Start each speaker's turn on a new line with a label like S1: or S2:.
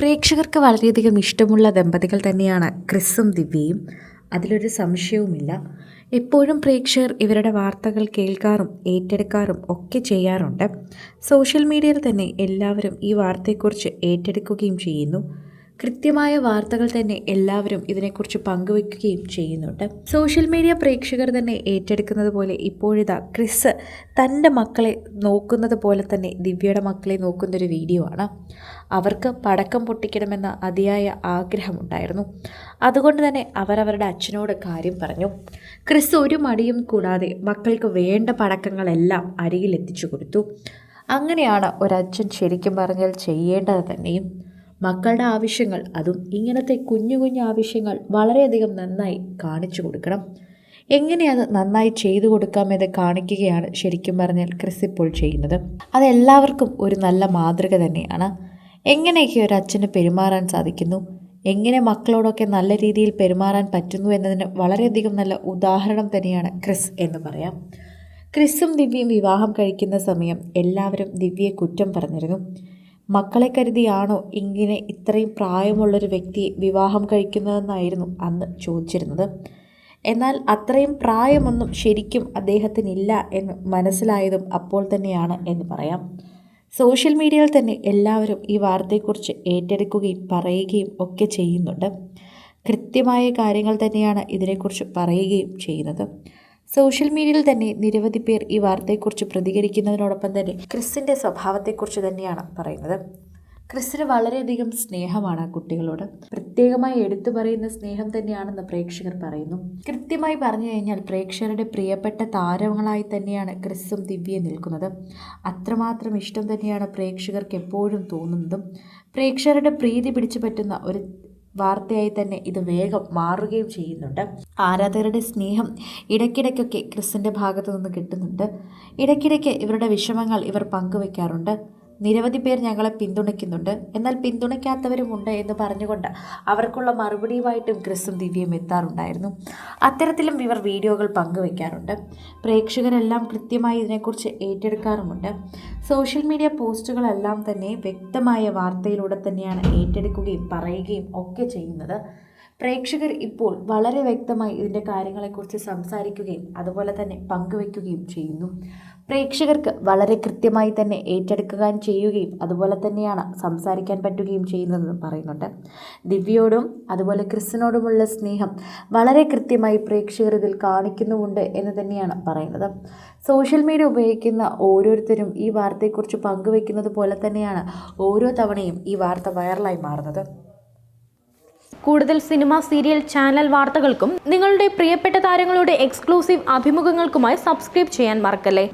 S1: പ്രേക്ഷകർക്ക് വളരെയധികം ഇഷ്ടമുള്ള ദമ്പതികൾ തന്നെയാണ് ക്രിസും ദിവ്യയും. അതിലൊരു സംശയവുമില്ല. എപ്പോഴും പ്രേക്ഷകർ ഇവരുടെ വാർത്തകൾ കേൾക്കാറും ഏറ്റെടുക്കാറും ഒക്കെ ചെയ്യാറുണ്ട്. സോഷ്യൽ മീഡിയയിൽ തന്നെ എല്ലാവരും ഈ വാർത്തയെക്കുറിച്ച് ഏറ്റെടുക്കുകയും ചെയ്യുന്നു. കൃത്യമായ വാർത്തകൾ തന്നെ എല്ലാവരും ഇതിനെക്കുറിച്ച് പങ്കുവെക്കുകയും ചെയ്യുന്നുണ്ട്. സോഷ്യൽ മീഡിയ പ്രേക്ഷകർ തന്നെ ഏറ്റെടുക്കുന്നത് പോലെ ഇപ്പോഴിതാ ക്രിസ് തന്റെ മക്കളെ നോക്കുന്നത് പോലെ തന്നെ ദിവ്യയുടെ മക്കളെ നോക്കുന്നൊരു വീഡിയോ ആണ്. അവർക്ക് പടക്കം പൊട്ടിക്കണമെന്ന അതിയായ ആഗ്രഹമുണ്ടായിരുന്നു അതുകൊണ്ട് തന്നെ അവരവരുടെ അച്ഛനോട് കാര്യം പറഞ്ഞു. ക്രിസ് ഒരു മടിയും കൂടാതെ മക്കൾക്ക് വേണ്ട പടക്കങ്ങളെല്ലാം അരികിലെത്തിച്ചു കൊടുത്തു. അങ്ങനെയാണ് ഒരച്ഛൻ ശരിക്കും പറഞ്ഞാൽ ചെയ്യേണ്ടത് തന്നെയും. മക്കളുടെ ആവശ്യങ്ങൾ അതും ഇങ്ങനത്തെ കുഞ്ഞു കുഞ്ഞു ആവശ്യങ്ങൾ വളരെയധികം നന്നായി കാണിച്ചു കൊടുക്കണം. എങ്ങനെ അത് നന്നായി ചെയ്തു കൊടുക്കാമെന്ന് കാണിക്കുകയാണ് ശരിക്കും പറഞ്ഞാൽ ക്രിസ് ഇപ്പോൾ ചെയ്യുന്നത്. അതെല്ലാവർക്കും ഒരു നല്ല മാതൃക തന്നെയാണ്. എങ്ങനെയൊക്കെ ഒരു അച്ഛന് പെരുമാറാൻ സാധിക്കുന്നു? എങ്ങനെ മക്കളോടൊക്കെ നല്ല രീതിയിൽ പെരുമാറാൻ പറ്റുന്നു എന്നതിന് വളരെയധികം നല്ല ഉദാഹരണം തന്നെയാണ് ക്രിസ് എന്ന് പറയാം. ക്രിസും ദിവ്യയും വിവാഹം കഴിക്കുന്ന സമയം എല്ലാവരും ദിവ്യയെ കുറ്റം പറഞ്ഞിരുന്നു. മക്കളെ കരുതിയാണോ ഇങ്ങനെ ഇത്രയും പ്രായമുള്ളൊരു വ്യക്തിയെ വിവാഹം കഴിക്കുന്നതെന്നായിരുന്നു അന്ന് ചോദിച്ചിരുന്നത്. എന്നാൽ അത്രയും പ്രായമൊന്നും ശരിക്കും അദ്ദേഹത്തിനില്ല എന്ന് മനസ്സിലായതും അപ്പോൾ തന്നെയാണ് എന്ന് പറയാം. സോഷ്യൽ മീഡിയയിൽ തന്നെ എല്ലാവരും ഈ വാർത്തയെക്കുറിച്ച് ഏറ്റെടുക്കുകയും പറയുകയും ഒക്കെ ചെയ്യുന്നുണ്ട്. കൃത്യമായ കാര്യങ്ങൾ തന്നെയാണ് ഇതിനെക്കുറിച്ച് പറയുകയും ചെയ്യുന്നത്. സോഷ്യൽ മീഡിയയിൽ തന്നെ നിരവധി പേർ ഈ വാർത്തയെക്കുറിച്ച് പ്രതികരിക്കുന്നതിനോടൊപ്പം തന്നെ ക്രിസിന്റെ സ്വഭാവത്തെക്കുറിച്ച് തന്നെയാണ് പറയുന്നത്. ക്രിസിന് വളരെയധികം സ്നേഹമാണ് ആ കുട്ടികളോട്. പ്രത്യേകമായി എടുത്തു പറയുന്ന സ്നേഹം തന്നെയാണെന്ന് പ്രേക്ഷകർ പറയുന്നു. കൃത്യമായി പറഞ്ഞു കഴിഞ്ഞാൽ പ്രേക്ഷകരുടെ പ്രിയപ്പെട്ട താരങ്ങളായി തന്നെയാണ് ക്രിസും ദിവ്യ നിൽക്കുന്നത്. അത്രമാത്രം ഇഷ്ടം തന്നെയാണ് പ്രേക്ഷകർക്ക് എപ്പോഴും തോന്നുന്നതും. പ്രേക്ഷകരുടെ പ്രീതി പിടിച്ചു പറ്റുന്ന ഒരു വാർത്തയായി തന്നെ ഇത് വേഗം മാറുകയും ചെയ്യുന്നുണ്ട്. ആരാധകരുടെ സ്നേഹം ഇടയ്ക്കിടയ്ക്കൊക്കെ ക്രിസിന്റെ ഭാഗത്തു നിന്ന് കിട്ടുന്നുണ്ട്. ഇടയ്ക്കിടയ്ക്ക് ഇവരുടെ വിഷമങ്ങൾ ഇവർ പങ്കുവെക്കാറുണ്ട്. നിരവധി പേർ ഞങ്ങളെ പിന്തുണയ്ക്കുന്നുണ്ട്. എന്നാൽ പിന്തുണയ്ക്കാത്തവരുമുണ്ട് എന്ന് പറഞ്ഞുകൊണ്ട് അവർക്കുള്ള മറുപടിയുമായിട്ടും ക്രിസും ദിവ്യയും എത്താറുണ്ടായിരുന്നു. അത്തരത്തിലും ഇവർ വീഡിയോകൾ പങ്കുവയ്ക്കാറുണ്ട്. പ്രേക്ഷകരെല്ലാം കൃത്യമായി ഇതിനെക്കുറിച്ച് ഏറ്റെടുക്കാറുമുണ്ട്. സോഷ്യൽ മീഡിയ പോസ്റ്റുകളെല്ലാം തന്നെ വ്യക്തമായ വാർത്തയിലൂടെ തന്നെയാണ് ഏറ്റെടുക്കുകയും പറയുകയും ഒക്കെ ചെയ്യുന്നത്. പ്രേക്ഷകർ ഇപ്പോൾ വളരെ വ്യക്തമായി ഇതിന്റെ കാര്യങ്ങളെക്കുറിച്ച് സംസാരിക്കുകയും അതുപോലെ തന്നെ പങ്കുവയ്ക്കുകയും ചെയ്യുന്നു. പ്രേക്ഷകർക്ക് വളരെ കൃത്യമായി തന്നെ ഏറ്റെടുക്കാൻ ചെയ്യുകയും അതുപോലെ തന്നെയാണ് സംസാരിക്കാൻ പറ്റുകയും ചെയ്യുന്നതെന്ന് പറയുന്നുണ്ട്. ദിവ്യയോടും അതുപോലെ ക്രിസ്റ്റിനോടുമുള്ള സ്നേഹം വളരെ കൃത്യമായി പ്രേക്ഷകർ ഇതിൽ കാണിക്കുന്നുമുണ്ട് എന്ന് തന്നെയാണ് പറയുന്നത്. സോഷ്യൽ മീഡിയ ഉപയോഗിക്കുന്ന ഓരോരുത്തരും ഈ വാർത്തയെക്കുറിച്ച് പങ്കുവെക്കുന്നത് പോലെ തന്നെയാണ് ഓരോ തവണയും ഈ വാർത്ത വൈറലായി മാറുന്നത്.
S2: കൂടുതൽ സിനിമ സീരിയൽ ചാനൽ വാർത്തകൾക്കും നിങ്ങളുടെ പ്രിയപ്പെട്ട താരങ്ങളുടെ എക്സ്ക്ലൂസീവ് അഭിമുഖങ്ങൾക്കുമായി സബ്സ്ക്രൈബ് ചെയ്യാൻ മറക്കല്ലേ?